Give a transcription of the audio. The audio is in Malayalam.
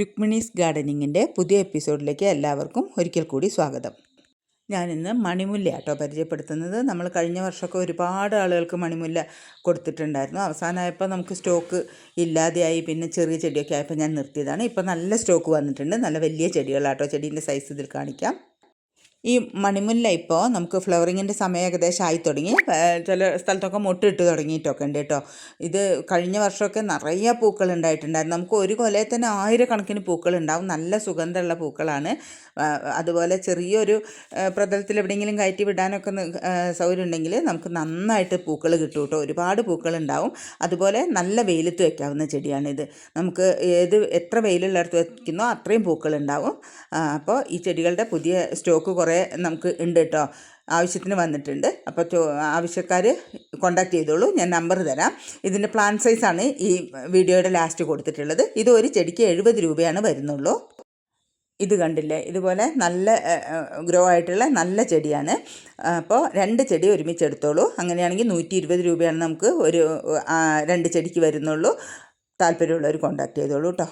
രുക്മിണീസ് ഗാർഡനിങ്ങിന്റെ പുതിയ എപ്പിസോഡിലേക്ക് എല്ലാവർക്കും ഒരിക്കൽ കൂടി സ്വാഗതം. ഞാനിന്ന് മണിമുല്ല കേട്ടോ പരിചയപ്പെടുത്തുന്നത്. നമ്മൾ കഴിഞ്ഞ വർഷമൊക്കെ ഒരുപാട് ആളുകൾക്ക് മണിമുല്ല കൊടുത്തിട്ടുണ്ടായിരുന്നു. അവസാനമായപ്പോൾ നമുക്ക് സ്റ്റോക്ക് ഇല്ലാതെയായി പിന്നെ ചെറിയ ചെടിയൊക്കെ ആയപ്പോൾ ഞാൻ നിർത്തിയതാണ്. ഇപ്പോൾ നല്ല സ്റ്റോക്ക് വന്നിട്ടുണ്ട്. നല്ല വലിയ ചെടികളാട്ടോ. ചെടീന്റെ സൈസ് ഇതിൽ കാണിക്കാം. ഈ മണിമുല്ല ഇപ്പോൾ നമുക്ക് ഫ്ലവറിങ്ങിന്റെ സമയം ഏകദേശം ആയി തുടങ്ങി ചില സ്ഥലത്തൊക്കെ മൊട്ടിട്ട് തുടങ്ങിയിട്ടൊക്കെ ഉണ്ട് കേട്ടോ. ഇത് കഴിഞ്ഞ വർഷമൊക്കെ നിറയെ പൂക്കൾ ഉണ്ടായിട്ടുണ്ടായിരുന്നു. നമുക്ക് ഒരു കൊലയിൽ തന്നെ ആയിരക്കണക്കിന് പൂക്കൾ ഉണ്ടാവും. നല്ല സുഗന്ധമുള്ള പൂക്കളാണ്. അതുപോലെ ചെറിയൊരു പ്രതലത്തിൽ എവിടെയെങ്കിലും കയറ്റി വിടാനൊക്കെ സൗകര്യം ഉണ്ടെങ്കിൽ നമുക്ക് നന്നായിട്ട് പൂക്കൾ കിട്ടും കേട്ടോ. ഒരുപാട് പൂക്കൾ ഉണ്ടാവും. അതുപോലെ നല്ല വെയിലത്ത് വയ്ക്കാവുന്ന ചെടിയാണിത് നമുക്ക് ഏത് എത്ര വെയിലുള്ളിടത്ത് വയ്ക്കുന്നോ അത്രയും പൂക്കൾ ഉണ്ടാവും. അപ്പോൾ ഈ ചെടികളുടെ പുതിയ സ്റ്റോക്ക് കുറേ കുറേ നമുക്ക് ഉണ്ട് കേട്ടോ. ആവശ്യത്തിന് വന്നിട്ടുണ്ട്. അപ്പോൾ ആവശ്യക്കാർ കോണ്ടാക്ട് ചെയ്തോളൂ. ഞാൻ നമ്പർ തരാം. ഇതിന്റെ പ്ലാൻ സൈസാണ് ഈ വീഡിയോയുടെ ലാസ്റ്റ് കൊടുത്തിട്ടുള്ളത്. ഇത് ഒരു ചെടിക്ക് എഴുപത് രൂപയാണ് വരുന്നുള്ളൂ. ഇത് കണ്ടില്ലേ? ഇതുപോലെ നല്ല ഗ്രോ ആയിട്ടുള്ള നല്ല ചെടിയാണ്. അപ്പോൾ രണ്ട് ചെടി ഒരുമിച്ച് എടുത്തോളൂ അങ്ങനെയാണെങ്കിൽ നൂറ്റി ഇരുപത് രൂപയാണ് നമുക്ക് ഒരു രണ്ട് ചെടിക്ക് വരുന്നുള്ളൂ. താല്പര്യമുള്ളവർ കോണ്ടാക്ട് ചെയ്തോളൂ കേട്ടോ.